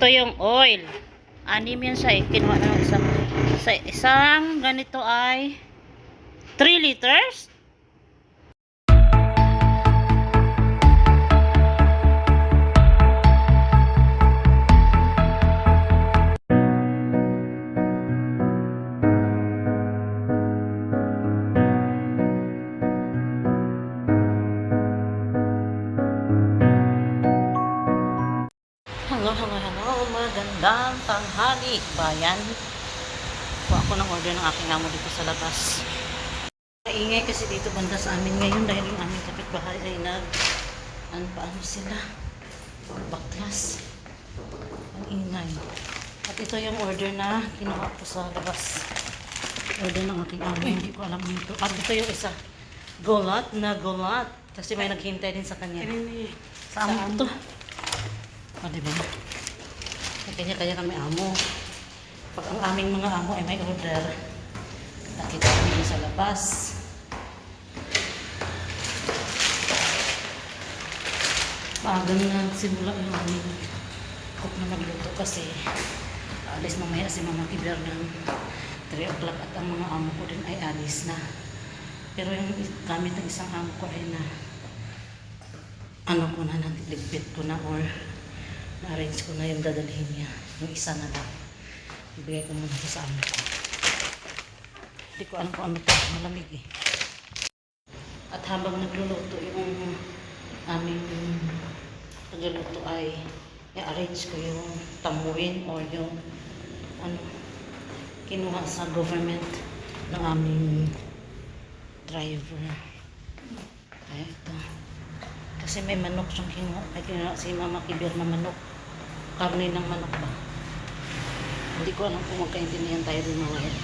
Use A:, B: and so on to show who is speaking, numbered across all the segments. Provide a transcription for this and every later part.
A: Ito yung oil. Anim yan siya eh. Kinuha na ng isang, sa isang ganito ay 3 liters. Magandang tanghali, bayan. Kuha ako ng order ng aking amo dito sa labas. Maingay kasi dito banda sa amin ngayon dahil yung aming kapitbahay ay nag ano paano sila? Baklas. Ang ingay. At ito yung order na kinuha ko sa labas. Order ng aking amo. Hindi ko alam nito at ito yung isa. Golat na golat. Kasi may naghintay din sa kanya. Sa amo to. O, diba? Kanya-kanya kami amo. Pag ang aming mga amo ay may order, nakita kami sa labas. Maaga na nagsimula yung aming cook na magluto kasi alis mamaya si Mama Kiber ng 3 o'clock at ang mga amo ko din ay alis na. Pero yung gamit ng isang amo ko ay na ano ko na, naligpit ko na or na-arrange ko na yung dadalhin niya. Yung isa na lang. Ibigay ko muna sa amo ko. Hindi ko alam kung ano to. Malamig eh. At habang nagluluto yung aming pagluluto ay i-arrange ko yung tamuin or yung ano kinuha sa government ng aming driver. Kaya ito. Kasi may manok siyang kinuha. May kinuha si Mama Kibir na manok. Karne ng manok ba? Hindi ko alam kung magkaintindihan tayo din mga yan.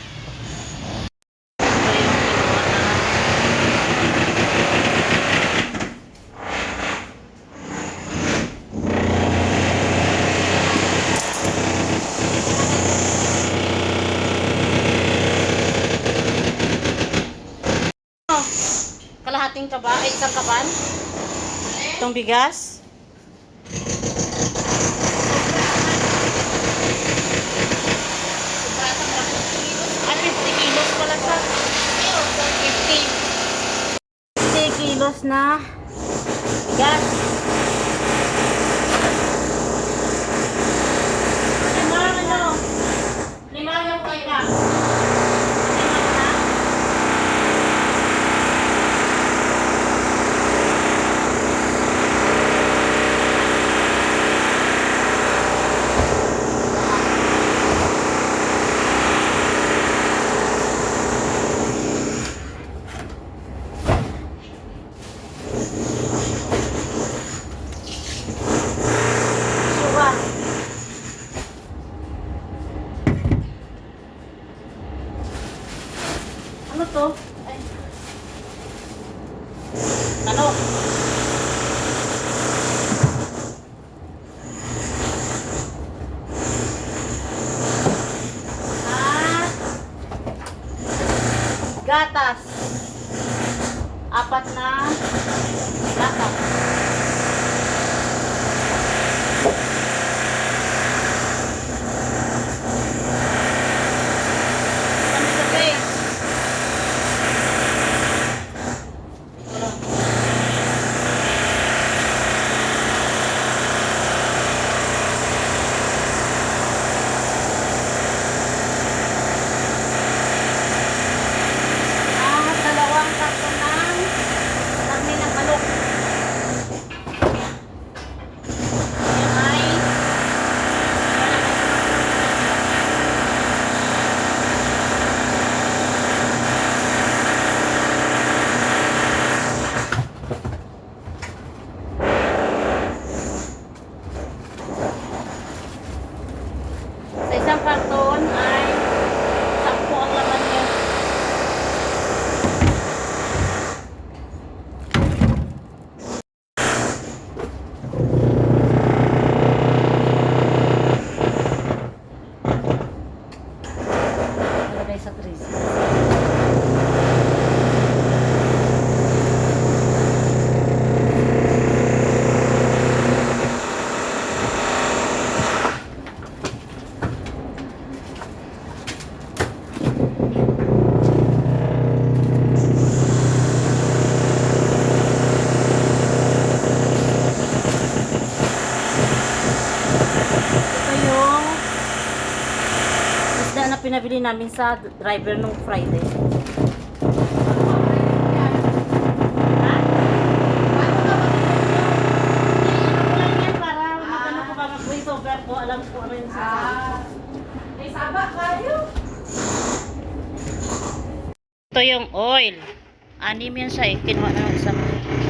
A: Kalahating kaba, ay isang kaban? Itong bigas? At 50 kilos pala siya. 50 kilos na bigas. Lima ano? Lima yung kaya. Lima na? Ano to? Ay. Ano? сюрпризів. Pinabili namin sa driver nung Friday. Alam ko ano yung sasabi ko.
B: May saba kayo.
A: Ito yung oil. Anim yan siya eh. Kinuha na ng isang,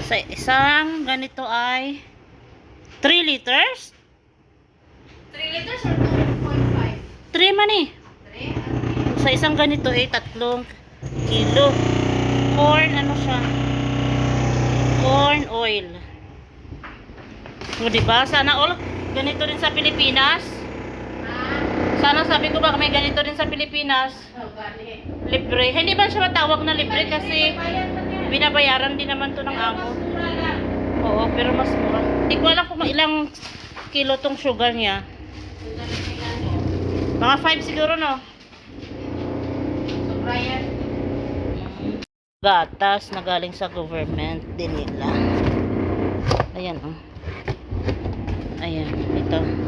A: sa isang ganito ay 3 liters?
B: 3 liters or 2.5?
A: 3 man eh.
B: 3?
A: Sa isang ganito eh, tatlong kilo. Corn, ano siya? Corn oil. O, diba? Sana all ganito rin sa Pilipinas. Sana sabi ko baka may ganito rin sa Pilipinas. Libre. Hindi ba siya matawag na libre kasi binabayaran din naman to ng amo. Oo, pero mas mura. Hindi ko alam kung ilang kilo tong sugar niya. Mga 5 siguro, no?
B: Sobra yan.
A: Gatas na galing sa government din nila. Ayan, oh. Ayan, ito.